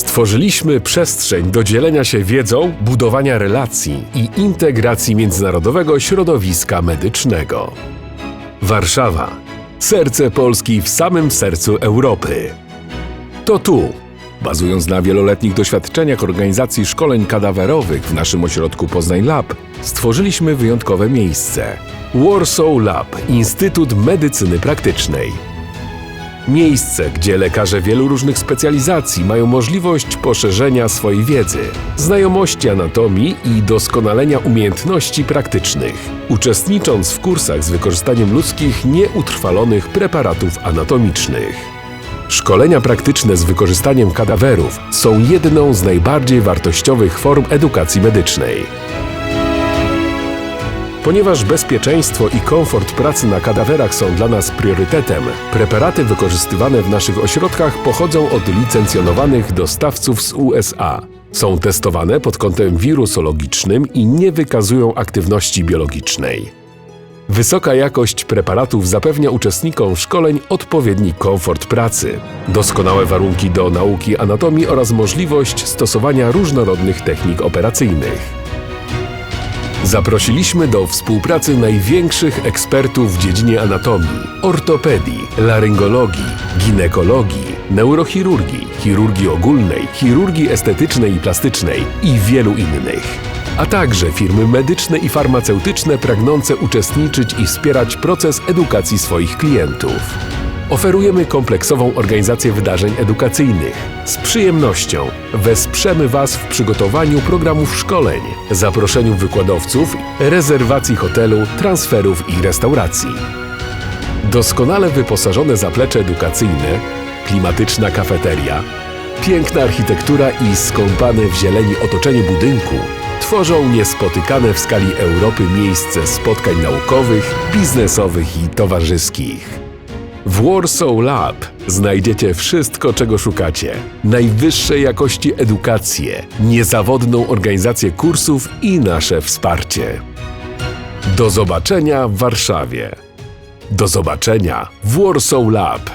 Stworzyliśmy przestrzeń do dzielenia się wiedzą, budowania relacji i integracji międzynarodowego środowiska medycznego. Warszawa. Serce Polski w samym sercu Europy. To tu, bazując na wieloletnich doświadczeniach organizacji szkoleń kadawerowych w naszym ośrodku Poznań Lab, stworzyliśmy wyjątkowe miejsce. Warsaw Lab, Instytut Medycyny Praktycznej. Miejsce, gdzie lekarze wielu różnych specjalizacji mają możliwość poszerzenia swojej wiedzy, znajomości anatomii i doskonalenia umiejętności praktycznych, uczestnicząc w kursach z wykorzystaniem ludzkich, nieutrwalonych preparatów anatomicznych. Szkolenia praktyczne z wykorzystaniem kadawerów są jedną z najbardziej wartościowych form edukacji medycznej. Ponieważ bezpieczeństwo i komfort pracy na kadawerach są dla nas priorytetem, preparaty wykorzystywane w naszych ośrodkach pochodzą od licencjonowanych dostawców z USA. Są testowane pod kątem wirusologicznym i nie wykazują aktywności biologicznej. Wysoka jakość preparatów zapewnia uczestnikom szkoleń odpowiedni komfort pracy, doskonałe warunki do nauki anatomii oraz możliwość stosowania różnorodnych technik operacyjnych. Zaprosiliśmy do współpracy największych ekspertów w dziedzinie anatomii, ortopedii, laryngologii, ginekologii, neurochirurgii, chirurgii ogólnej, chirurgii estetycznej i plastycznej i wielu innych. A także firmy medyczne i farmaceutyczne pragnące uczestniczyć i wspierać proces edukacji swoich klientów. Oferujemy kompleksową organizację wydarzeń edukacyjnych. Z przyjemnością wesprzemy Was w przygotowaniu programów szkoleń, zaproszeniu wykładowców, rezerwacji hotelu, transferów i restauracji. Doskonale wyposażone zaplecze edukacyjne, klimatyczna kafeteria, piękna architektura i skąpane w zieleni otoczenie budynku tworzą niespotykane w skali Europy miejsce spotkań naukowych, biznesowych i towarzyskich. W Warsaw Lab znajdziecie wszystko, czego szukacie. Najwyższej jakości edukację, niezawodną organizację kursów i nasze wsparcie. Do zobaczenia w Warszawie. Do zobaczenia w Warsaw Lab.